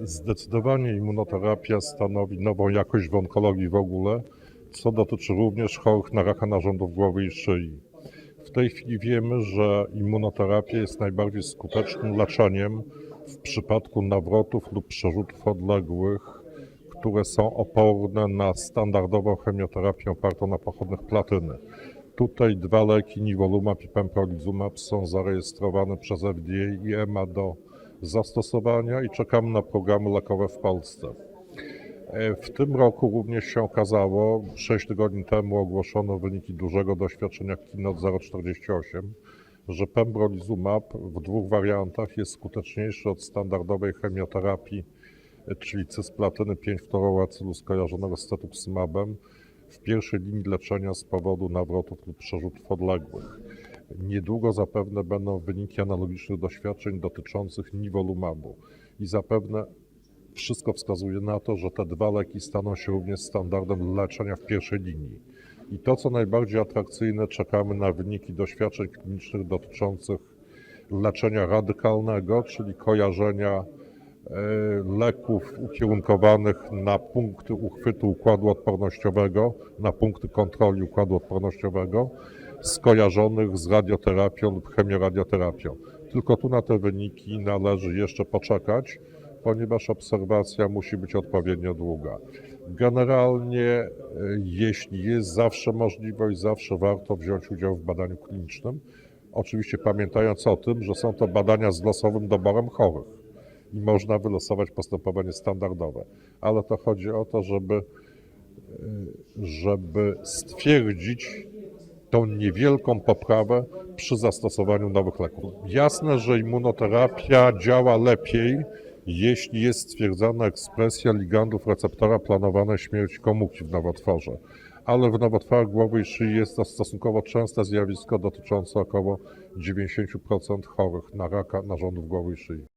Zdecydowanie immunoterapia stanowi nową jakość w onkologii w ogóle, co dotyczy również chorych na raka narządów głowy i szyi. W tej chwili wiemy, że immunoterapia jest najbardziej skutecznym leczeniem w przypadku nawrotów lub przerzutów odległych, które są oporne na standardową chemioterapię opartą na pochodnych platyny. Tutaj dwa leki, nivolumab i pembrolizumab, są zarejestrowane przez FDA i EMA do zastosowania i czekamy na programy lekowe w Polsce. E, W tym roku również się okazało, 6 tygodni temu ogłoszono wyniki dużego doświadczenia KINOT 048, że pembrolizumab w dwóch wariantach jest skuteczniejszy od standardowej chemioterapii, e, czyli cysplatyny 5-fluoroacylu skojarzonego z cetuximabem w pierwszej linii leczenia z powodu nawrotów lub przerzutów odległych. Niedługo zapewne będą wyniki analogicznych doświadczeń dotyczących nivolumabu i zapewne wszystko wskazuje na to, że te dwa leki staną się również standardem leczenia w pierwszej linii. I to, co najbardziej atrakcyjne, czekamy na wyniki doświadczeń klinicznych dotyczących leczenia radykalnego, czyli kojarzenia e, leków ukierunkowanych na punkty uchwytu układu odpornościowego, na punkty kontroli układu odpornościowego, skojarzonych z radioterapią lub chemioradioterapią. Tylko tu na te wyniki należy jeszcze poczekać, ponieważ obserwacja musi być odpowiednio długa. Generalnie, e, jeśli jest zawsze możliwość, zawsze warto wziąć udział w badaniu klinicznym. Oczywiście pamiętając o tym, że są to badania z losowym doborem chorych i można wylosować postępowanie standardowe, ale to chodzi o to, żeby, e, żeby stwierdzić tą niewielką poprawę przy zastosowaniu nowych leków. Jasne, że immunoterapia działa lepiej, jeśli jest stwierdzona ekspresja ligandów receptora planowanej śmierci komórki w nowotworze. Ale w nowotworach głowy i szyi jest to stosunkowo częste zjawisko dotyczące około 90% chorych na raka narządów głowy i szyi.